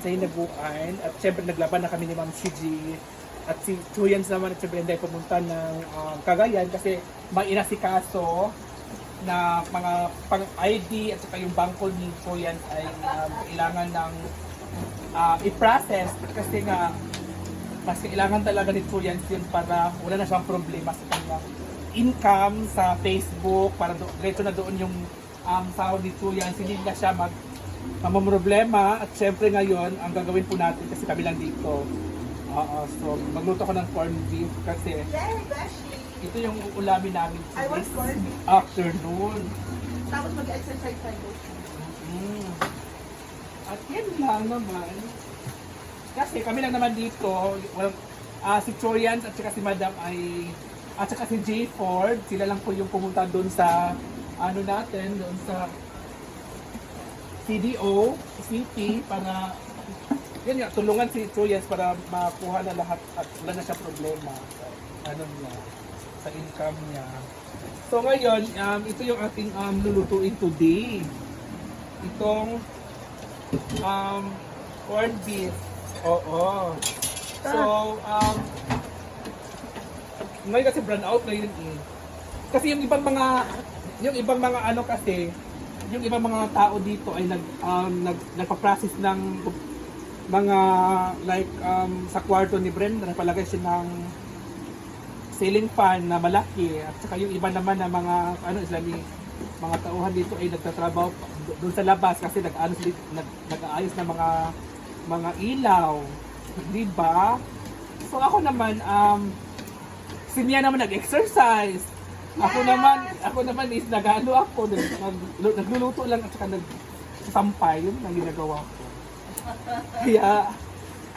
sa hinaguan at syempre naglaban na kami ni Ma'am CG at si Chuyans naman at syempre hindi pumunta ng um, Cagayan kasi may inasikaso na mga pang ID at saka yung bangko ni Chuyans ay um, kailangan ng uh, i-process. Kasi nga mas kailangan talaga ni Chuyans yun para wala na siyang problema sa kanyang income sa Facebook para do, na doon yung um, sahod ni Chuyans hindi na siya mag problema at syempre ngayon ang gagawin po natin kasi kami lang dito Oo, so magluto ko ng corned beef kasi ito yung uulamin namin I want corned beef. afternoon. Tapos mag-exercise tayo. Mm. At yan lang naman. Kasi kami lang naman dito, well, ah, si Chorians at saka si Madam ay at saka si Jay Ford, sila lang po yung pumunta doon sa ano natin, doon sa CDO, city, para yun nga, tulungan si Chorians para makuha na lahat at wala na siya problema. Ano niya, sa income niya. So ngayon, um, ito yung ating um, lulutuin today. Itong um, corned beef. Oo. So, um, ngayon kasi brown out na yun eh. Kasi yung ibang mga, yung ibang mga ano kasi, yung ibang mga tao dito ay nag, um, nag, nagpa-process ng mga like um, sa kwarto ni Brenda, nagpalagay siya ng ceiling fan na malaki. At saka yung iba naman na mga ano ni mga tauhan dito ay nagtatrabaho do- doon sa labas kasi nag-ano sila nag, nag-aayos ng mga mga ilaw. Di ba? So ako naman um si Mia naman nag-exercise ako naman ako naman is nag-ano ako nag, nag, nagluluto lang at saka nagsasampay. Yun ang ginagawa ko. Kaya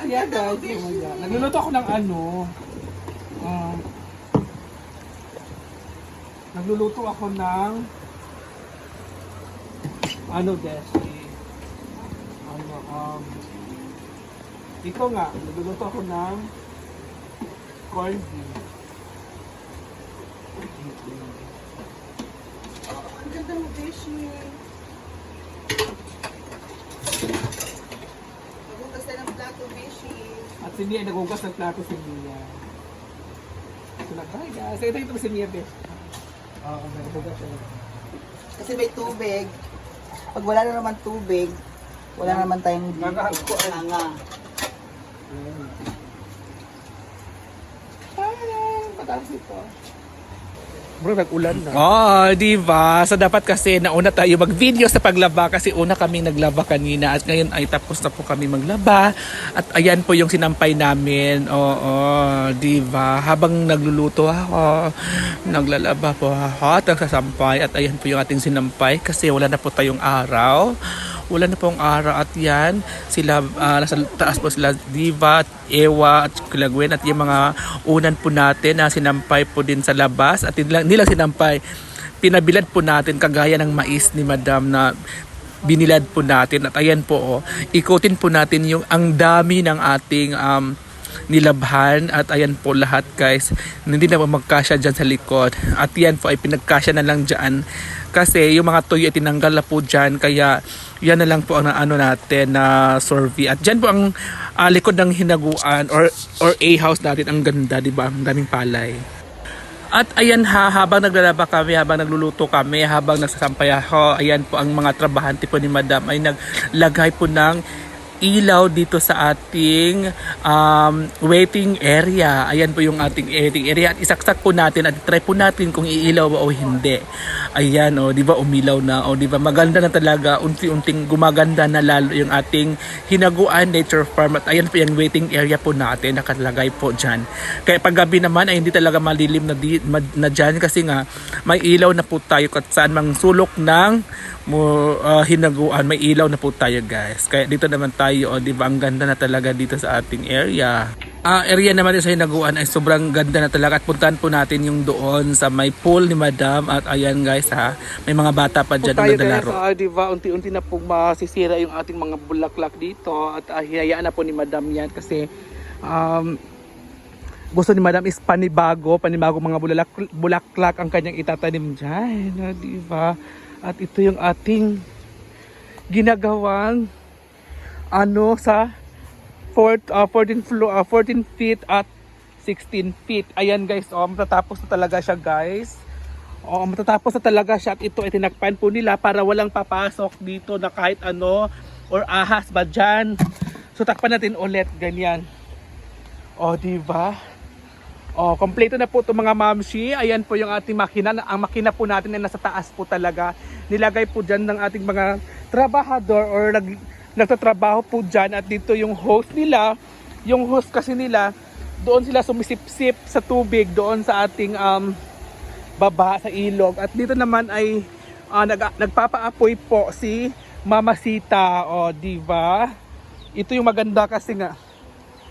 kaya guys oh, yeah. nagluluto ako ng ano um, nagluluto ako ng ano Deshi ano um ito nga nagluluto ako ng corned beef Ang ganda mo, Beshi. Magugas tayo ng plato, Beshi. at si Mia nagugas ng plato si Mia ito na tayo guys ito ito si Mia Deshi oo nagugas siya Kasi may tubig. Pag wala na naman tubig, wala na naman tayong Nakakakuan. nga. Ay, matapos ito. Bro, nag-ulan na. Oh, di ba? So dapat kasi nauna tayo mag-video sa paglaba kasi una kaming naglaba kanina at ngayon ay tapos na po kami maglaba at ayan po yung sinampay namin. Oo, di ba? Habang nagluluto ako, naglalaba po ako at nagsasampay at ayan po yung ating sinampay kasi wala na po tayong araw. Wala na pong araw at yan, sila, ah, nasa taas po sila Diva at Ewa at Gwen at yung mga unan po natin na sinampay po din sa labas at nilang, nilang sinampay, pinabilad po natin kagaya ng mais ni Madam na binilad po natin. At ayan po oh, ikutin po natin yung ang dami ng ating um, nilabhan. At ayan po lahat guys. Hindi na po magkasya dyan sa likod. At yan po ay pinagkasya na lang dyan. Kasi yung mga tuyo ay tinanggal na po dyan. Kaya yan na lang po ang ano natin na survey. At dyan po ang ah, likod ng hinaguan or or A house natin. Ang ganda di ba? Ang daming palay. At ayan ha, habang naglalaba kami, habang nagluluto kami, habang nagsasampay ako, ayan po ang mga trabahante po ni Madam ay naglagay po ng ilaw dito sa ating um, waiting area. Ayan po yung ating waiting area. At isaksak po natin at try po natin kung iilaw o hindi. Ayan o, di ba umilaw na o di ba maganda na talaga, unti-unting gumaganda na lalo yung ating hinaguan nature farm at ayan po yung waiting area po natin nakalagay po dyan. Kaya pag gabi naman ay hindi talaga malilim na, di, ma- na dyan kasi nga may ilaw na po tayo kat saan mang sulok ng ah, hinaguan may ilaw na po tayo guys kaya dito naman tayo o di ba? Ang ganda na talaga dito sa ating area. Ah, area naman din sa hinaguan ay sobrang ganda na talaga. At puntahan po natin yung doon sa may pool ni madam. At ayan guys ha may mga bata pa dyan na naglalaro. ah, di ba unti-unti na po masisira yung ating mga bulaklak dito. At uh, hinayaan na po ni madam yan kasi um, gusto ni Madam is panibago, panibago mga bulak, bulaklak ang kanyang itatanim dyan. Di ba? At ito yung ating ginagawang ano sa fourth, uh, 14 floor, uh, 14 feet at 16 feet. Ayan guys, oh, matatapos na talaga siya guys. Oh, matatapos na talaga siya at ito ay tinakpan po nila para walang papasok dito na kahit ano or ahas ba dyan. So takpan natin ulit ganyan. Oh, di ba? Oh, kompleto na po 'tong mga mamshi. Ayan po yung ating makina. Ang makina po natin ay nasa taas po talaga. Nilagay po diyan ng ating mga trabahador or nag, nagtatrabaho po diyan at dito yung host nila. Yung host kasi nila doon sila sumisip-sip sa tubig doon sa ating um, baba sa ilog. At dito naman ay ah, nag, nagpapaapoy po si Mama Sita. O, di ba? Ito yung maganda kasi nga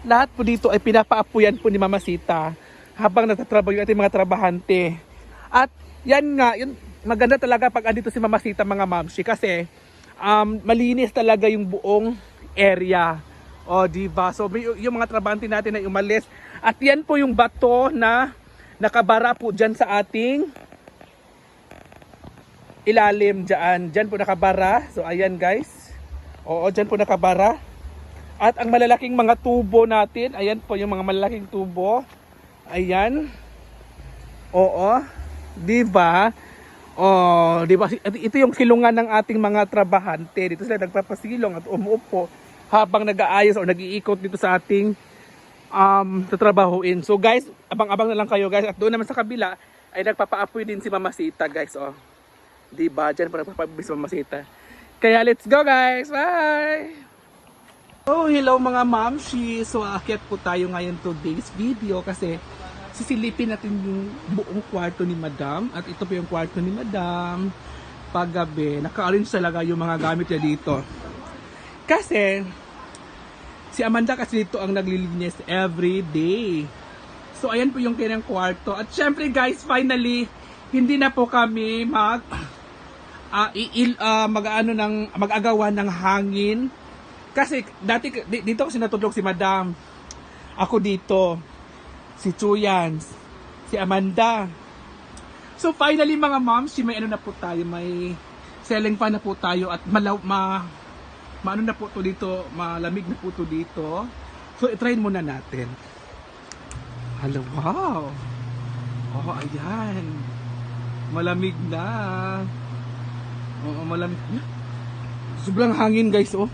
lahat po dito ay pinapaapuyan po ni Mama Sita habang nagtatrabaho yung ating mga trabahante. At yan nga, yun, maganda talaga pag andito si Mama Sita mga mamshi kasi um, malinis talaga yung buong area. O, di ba? So, may- yung mga trabahante natin ay umalis. At yan po yung bato na nakabara po dyan sa ating ilalim dyan. Dyan po nakabara. So, ayan guys. Oo, dyan po nakabara. At ang malalaking mga tubo natin, ayan po yung mga malalaking tubo. Ayan. Oo. 'Di ba? Oh, 'di ba? Ito yung silungan ng ating mga trabahante. Dito sila nagpapasilong at umuupo habang nag-aayos o nag-iikot dito sa ating um tatrabahuin. So guys, abang-abang na lang kayo guys. At doon naman sa kabila ay nagpapaapoy din si Mama Sita guys. Oh. 'Di ba? Diyan pa nagpapaapoy si Mama Sita. Kaya let's go guys. Bye. Oh, hello mga mamshi! So, aakyat po tayo ngayon today's video kasi sisilipin natin yung buong kwarto ni Madam. At ito po yung kwarto ni Madam. Paggabi, naka-arrange talaga yung mga gamit niya dito. Kasi, si Amanda kasi dito ang naglilinis every day. So, ayan po yung kanyang kwarto. At syempre guys, finally, hindi na po kami mag ah iil ah, mag-ano ng mag-agawan ng hangin kasi dati di- dito kasi natutulog si Madam. Ako dito. Si Chuyan. Si Amanda. So finally mga moms, may ano na po tayo, may selling fan na po tayo at malaw ma maano na po to dito, malamig na po to dito. So i-try muna natin. Hello, wow. Oh, ayan. Malamig na. Oo, malamig. Sobrang hangin guys, oh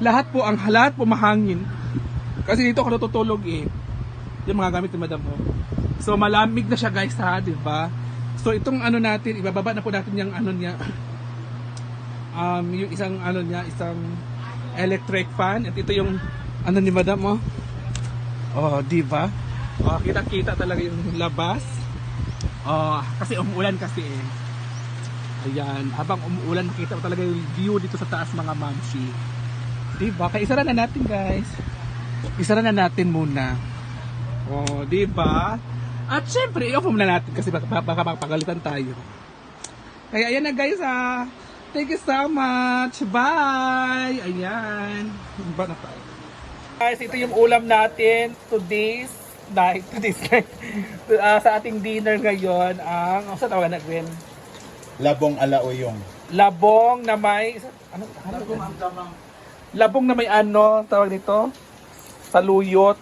lahat po ang lahat po mahangin. Kasi dito ako natutulog eh. Yung mga gamit ni Madam po. So malamig na siya guys ha, 'di ba? So itong ano natin, ibababa na po natin yung ano niya. Um yung isang ano niya, isang electric fan at ito yung ano ni Madam oh. Oh, 'di ba? Oh, kita-kita talaga yung labas. Oh, kasi umuulan kasi eh. Ayan, habang umuulan nakita ko talaga yung view dito sa taas mga mamshi. Diba? Kaya isara na natin guys. Isara na natin muna. Oh, diba? At syempre, i-off muna natin kasi baka, baka tayo. Kaya ayan na guys ah. Thank you so much. Bye! Ayan. Ba na tayo. Guys, ito yung ulam natin today's night. Today's night. Ah, sa ating dinner ngayon ang, ano sa tawagan na Gwen? Labong alauyong. Labong na may, ano, ano, labong na may ano, tawag dito, saluyot,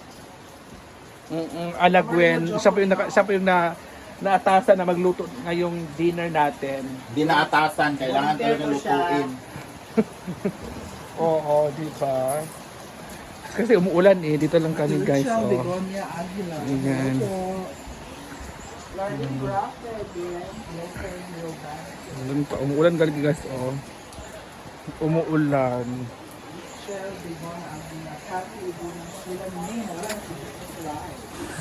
mm alagwen. Siya po yung, naka, siya po yung na, naatasan na magluto ngayong dinner natin. Di naatasan, kailangan talaga lutuin. Oo, di ba? Kasi umuulan eh, dito lang kami guys. Oh. Begonia Aguila. Ayan. Sir, Yoga. Umuulan pa, umuulan galing guys. Oh. Umuulan. Cheryl Begonia Aguila. Kathy Ibuna. Sila Nina.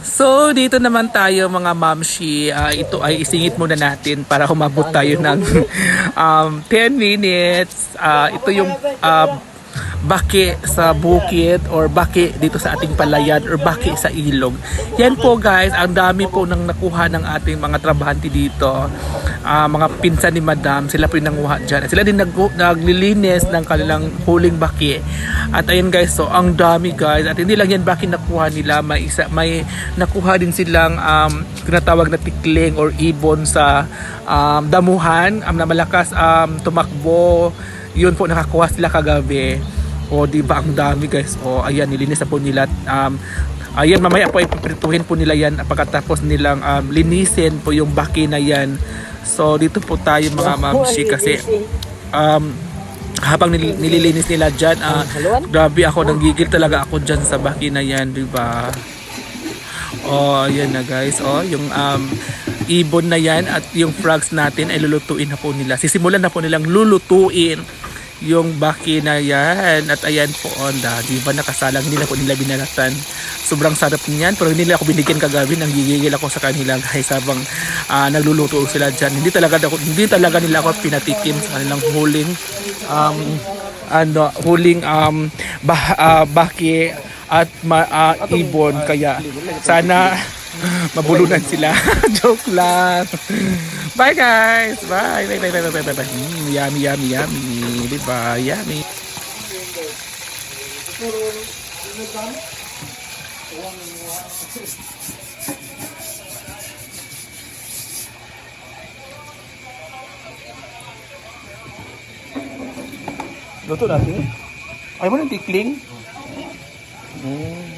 So, dito naman tayo mga mamshi. Ah, ito ay isingit muna natin para humabot tayo ng um, 10 minutes. Ah, ito yung ah, baki sa bukid or baki dito sa ating palayan or baki sa ilog. Yan po guys, ang dami po nang nakuha ng ating mga trabahante dito. Ah, mga pinsan ni Madam, sila po yung nanguha dyan. Sila din nag naglilinis ng kanilang huling baki. At ayun guys, so ang dami guys. At hindi lang yan baki nakuha nila, may isa may nakuha din silang um, tinatawag na tikling or ibon sa um, damuhan um, na malakas um, tumakbo. Yun po nakakuha sila kagabi. O, di ba ang dami guys? O, ayan, nilinis na po nila. Um, ayan, mamaya po ipiprituhin po nila yan pagkatapos nilang um, linisin po yung baki na yan. So, dito po tayo mga mamsi kasi um, habang nil- nililinis nila dyan, ah, grabe ako, nanggigil talaga ako dyan sa baki na yan, di ba? Oh, ayan na guys. Oh, yung um, ibon na yan at yung frogs natin ay lulutuin na po nila. Sisimulan na po nilang lulutuin yung baki na yan. At ayan po, onda, di ba nakasalang, hindi na po nila binalatan. Sobrang sarap niyan, pero hindi nila ako binigyan kagabi. Nanggigigil ako sa kanila guys habang ah, nagluluto sila dyan. Hindi talaga, hindi talaga nila ako pinatikim sa kanilang huling um, ano, huling um, bah, ah, baki at ma, ah, ibon. Kaya sana mabulunan sila. Joke lang. Bye guys. Bye. Bye, bye, bye, bye, bye, bye. Mm, yummy, yummy, yummy. Diba? Yummy. Luto natin. Ay mo ng tikling? Mm.